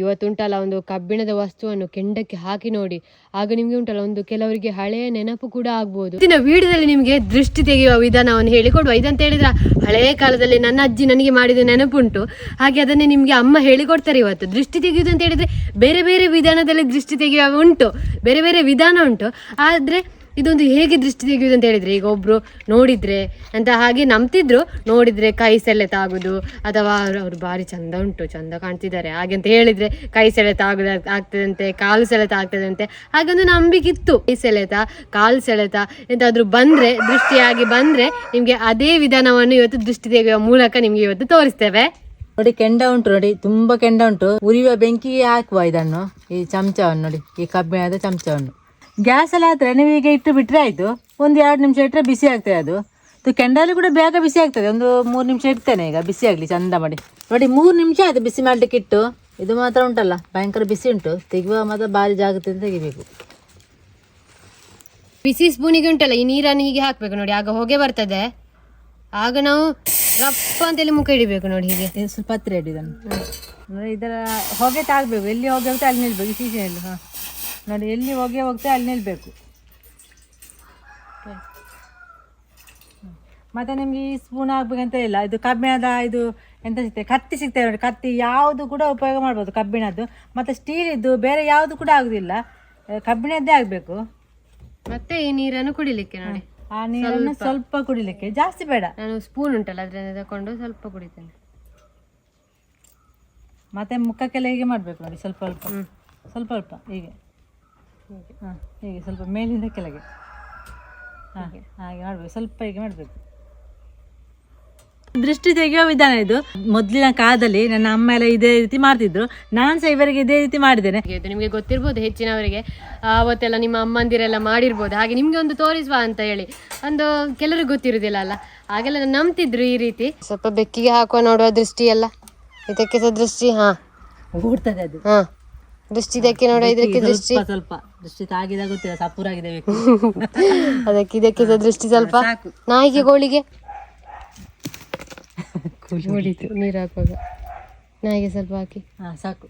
ಇವತ್ತುಂಟಲ್ಲ ಒಂದು ಕಬ್ಬಿಣದ ವಸ್ತುವನ್ನು ಕೆಂಡಕ್ಕೆ ಹಾಕಿ ನೋಡಿ. ಆಗ ನಿಮ್ಗೆ ಉಂಟಲ್ಲ ಒಂದು ಕೆಲವರಿಗೆ ಹಳೆಯ ನೆನಪು ಕೂಡ ಆಗ್ಬೋದು. ಇವತ್ತಿನ ವಿಡಿಯೋದಲ್ಲಿ ನಿಮಗೆ ದೃಷ್ಟಿ ತೆಗೆಯುವ ವಿಧಾನವನ್ನು ಹೇಳಿಕೊಡುವ. ಇದಂತ ಹೇಳಿದ್ರೆ ಹಳೆಯ ಕಾಲದಲ್ಲಿ ನನ್ನ ಅಜ್ಜಿ ನನಗೆ ಮಾಡಿದ ನೆನಪುಂಟು. ಹಾಗೆ ಅದನ್ನೇ ನಿಮಗೆ ಅಮ್ಮ ಹೇಳಿಕೊಡ್ತಾರೆ ಇವತ್ತು. ದೃಷ್ಟಿ ತೆಗೆಯುವುದು ಅಂತ ಹೇಳಿದ್ರೆ ಬೇರೆ ಬೇರೆ ವಿಧಾನದಲ್ಲಿ ದೃಷ್ಟಿ ತೆಗೆಯುವ ಉಂಟು. ಬೇರೆ ಬೇರೆ ವಿಧಾನ ಉಂಟು. ಆದರೆ ಇದೊಂದು ಹೇಗೆ ದೃಷ್ಟಿ ತೆಗೆಯುವುದು ಅಂತ ಹೇಳಿದ್ರೆ, ಈಗ ಒಬ್ರು ನೋಡಿದ್ರೆ ಅಂತ ಹಾಗೆ ನಂಬ್ತಿದ್ರು, ನೋಡಿದ್ರೆ ಕೈ ಸೆಳೆತ ಆಗುದು, ಅಥವಾ ಅವ್ರು ಅವ್ರು ಭಾರಿ ಚಂದ ಉಂಟು, ಚಂದ ಕಾಣ್ತಿದ್ದಾರೆ, ಹಾಗೆ ಅಂತ ಹೇಳಿದ್ರೆ ಕೈ ಸೆಳೆತ ಆಗುದು, ಆಗ್ತದಂತೆ, ಕಾಲು ಸೆಳೆತ ಆಗ್ತದಂತೆ, ಹಾಗೊಂದು ನಂಬಿಕೆ ಇತ್ತು. ಕೈ ಸೆಳೆತ, ಕಾಲು ಸೆಳೆತ ಎಂತಾದ್ರೂ ಬಂದ್ರೆ, ದೃಷ್ಟಿಯಾಗಿ ಬಂದ್ರೆ ನಿಮ್ಗೆ ಅದೇ ವಿಧಾನವನ್ನು ಇವತ್ತು ದೃಷ್ಟಿ ತೆಗೆಯುವ ಮೂಲಕ ನಿಮ್ಗೆ ಇವತ್ತು ತೋರಿಸ್ತೇವೆ. ನೋಡಿ, ಕೆಂಡ ಉಂಟು, ನೋಡಿ, ತುಂಬಾ ಕೆಂಡ ಉಂಟು. ಉರಿಯುವ ಬೆಂಕಿಗೆ ಹಾಕುವ ಇದನ್ನು, ಈ ಚಮಚವನ್ನು ನೋಡಿ, ಈ ಕಬ್ಬಿಣದ ಚಮಚವನ್ನು. ಗ್ಯಾಸ್ ಆದರೆ ನೀವೀಗ ನೀವು ಈಗ ಇಟ್ಟು ಬಿಟ್ಟರೆ ಆಯಿತು. ಒಂದು ಎರಡು ನಿಮಿಷ ಇಟ್ಟರೆ ಬಿಸಿ ಆಗ್ತದೆ ಅದು. ಕೆಂಡಲ್ಲಿ ಕೂಡ ಬೇಗ ಬಿಸಿ ಆಗ್ತದೆ. ಒಂದು ಮೂರು ನಿಮಿಷ ಇಡ್ತೇನೆ ಈಗ ಬಿಸಿ ಆಗಲಿ ಚಂದ ಮಾಡಿ. ನೋಡಿ ಮೂರು ನಿಮಿಷ ಆಯ್ತು ಬಿಸಿ ಮಾಡಲಿಕ್ಕೆ ಇಟ್ಟು. ಇದು ಮಾತ್ರ ಉಂಟಲ್ಲ ಭಯಂಕರ ಬಿಸಿ ಉಂಟು. ತೆಗೆಯುವ ಮಾತ್ರ ಭಾರಿ ಜಾಗ್ರತೆಯಿಂದ ತೆಗಿಬೇಕು. ಬಿಸಿ ಸ್ಪೂನಿಗೆ ಉಂಟಲ್ಲ ಈ ನೀರನ್ನು ಹೀಗೆ ಹಾಕಬೇಕು ನೋಡಿ. ಆಗ ಹೊಗೆ ಬರ್ತದೆ. ಆಗ ನಾವು ರಪ್ಪ ಅಂತೇಳಿ ಮುಖ ಇಡಬೇಕು ನೋಡಿ ಹೀಗೆ. ಸ್ವಲ್ಪ ಹತ್ತಿರ ಇಡಿ ಇದನ್ನು. ನೋಡಿ ಇದರ ಹೊಗೆ ತಾಗಬೇಕು ಎಲ್ಲಿ ಹೊಗೆ ಹೋಗುತ್ತೆ ಅಲ್ಲಿ ನಿಲ್ಬೇಕು ಸೀಸೆಯಲ್ಲಿ ಹಾಂ. ನೋಡಿ ಎಲ್ಲಿ ಹೋಗೇ ಹೋಗ್ತೇವೆ ಅಲ್ಲಿ ನಿಲ್ಲಬೇಕು ಮತ್ತೆ ನಿಮಗೆ ಈ ಸ್ಪೂನ್ ಹಾಕ್ಬೇಕಂತ ಇಲ್ಲ ಇದು ಕಬ್ಬಿಣದ ಇದು ಎಂತ ಸಿಗ್ತದೆ? ಕತ್ತಿ ಸಿಗ್ತದೆ ನೋಡಿ ಕತ್ತಿ ಯಾವುದು ಕೂಡ ಉಪಯೋಗ ಮಾಡ್ಬೋದು ಕಬ್ಬಿಣದ್ದು. ಮತ್ತು ಸ್ಟೀಲ್ ಇದ್ದು ಬೇರೆ ಯಾವುದು ಕೂಡ ಆಗುದಿಲ್ಲ. ಕಬ್ಬಿಣದ್ದೇ ಆಗಬೇಕು. ಮತ್ತೆ ಈ ನೀರನ್ನು ಕುಡಿಲಿಕ್ಕೆ ನೋಡಿ. ಆ ನೀರನ್ನು ಸ್ವಲ್ಪ. ಕುಡಿಲಿಕ್ಕೆ. ಜಾಸ್ತಿ ಬೇಡ. ನಾನು ಸ್ಪೂನ್ ಉಂಟಲ್ಲ ಅದರಿಂದ ತಗೊಂಡು ಸ್ವಲ್ಪ ಕುಡಿತೇನೆ. ಮತ್ತೆ ಮುಖಕ್ಕೆಲ್ಲ ಹೀಗೆ ಮಾಡಬೇಕು ನೋಡಿ ಸ್ವಲ್ಪ ಸ್ವಲ್ಪ. ಸ್ವಲ್ಪ ಸ್ವಲ್ಪ ಹೀಗೆ. ಹಾಂ ಹೀಗೆ ಸ್ವಲ್ಪ ಮೇಲಿಂದ ಕೆಳಗೆ. ಹಾಂ ಹಾಗೆ. ಮಾಡಬೇಕು. ಸ್ವಲ್ಪ ಹೀಗೆ ಮಾಡಬೇಕು. ದೃಷ್ಟಿ ತೆಗೆಯುವ ವಿಧಾನ ಇದು. ಮೊದಲಿನ ಕಾಲದಲ್ಲಿ ನನ್ನ ಅಮ್ಮ ಎಲ್ಲ ಇದೇ ರೀತಿ ಮಾಡ್ತಿದ್ರು. ನಾನು ಸಹ ಇವರಿಗೆ ಇದೇ ರೀತಿ ಮಾಡಿದ್ದೇನೆ. ಹಾಗೆ ನಿಮಗೆ ಗೊತ್ತಿರ್ಬೋದು ಹೆಚ್ಚಿನವರಿಗೆ. ಅವತ್ತೆಲ್ಲ ನಿಮ್ಮ ಅಮ್ಮಂದಿರೆಲ್ಲ ಮಾಡಿರ್ಬೋದು. ಹಾಗೆ ನಿಮ್ಗೆ ಒಂದು ತೋರಿಸುವ ಅಂತ ಹೇಳಿ. ಒಂದು ಕೆಲವರಿಗೆ ಗೊತ್ತಿರುವುದಿಲ್ಲ ಅಲ್ಲ. ಹಾಗೆಲ್ಲ ನಂಬ್ತಿದ್ರು ಈ ರೀತಿ. ಸ್ವಲ್ಪ ಬೆಕ್ಕಿಗೆ ಹಾಕುವ ನೋಡುವ ದೃಷ್ಟಿ ಎಲ್ಲ. ಇದಕ್ಕೆ ಸಹ ದೃಷ್ಟಿ ಹಾ. ಓಡ್ತದೆ ಅದು. ಹಾ. ದೃಷ್ಟಿ ಇದಕ್ಕೆ ನೋಡುವ ಇದಕ್ಕೆ ದೃಷ್ಟಿ ಸ್ವಲ್ಪ ಸ್ವಲ್ಪ. ದೃಷ್ಟಿ ತಾಗಿದ ಗೊತ್ತಿಲ್ಲ ಸಪೂರಾಗಿದೆ ಬೇಕು. ಅದಕ್ಕೆ ಇದಕ್ಕೆ ಸಹ ದೃಷ್ಟಿ ಸ್ವಲ್ಪ. ಸಾಕು. ನಾಯಿಗೆ ಗೋಳಿಗೆ. ಹೊಡಿತು ನೀರು ಹಾಕುವಾಗ. ನಾಯಿಗೆ ಸ್ವಲ್ಪ ಹಾಕಿ. ಹಾ ಸಾಕು.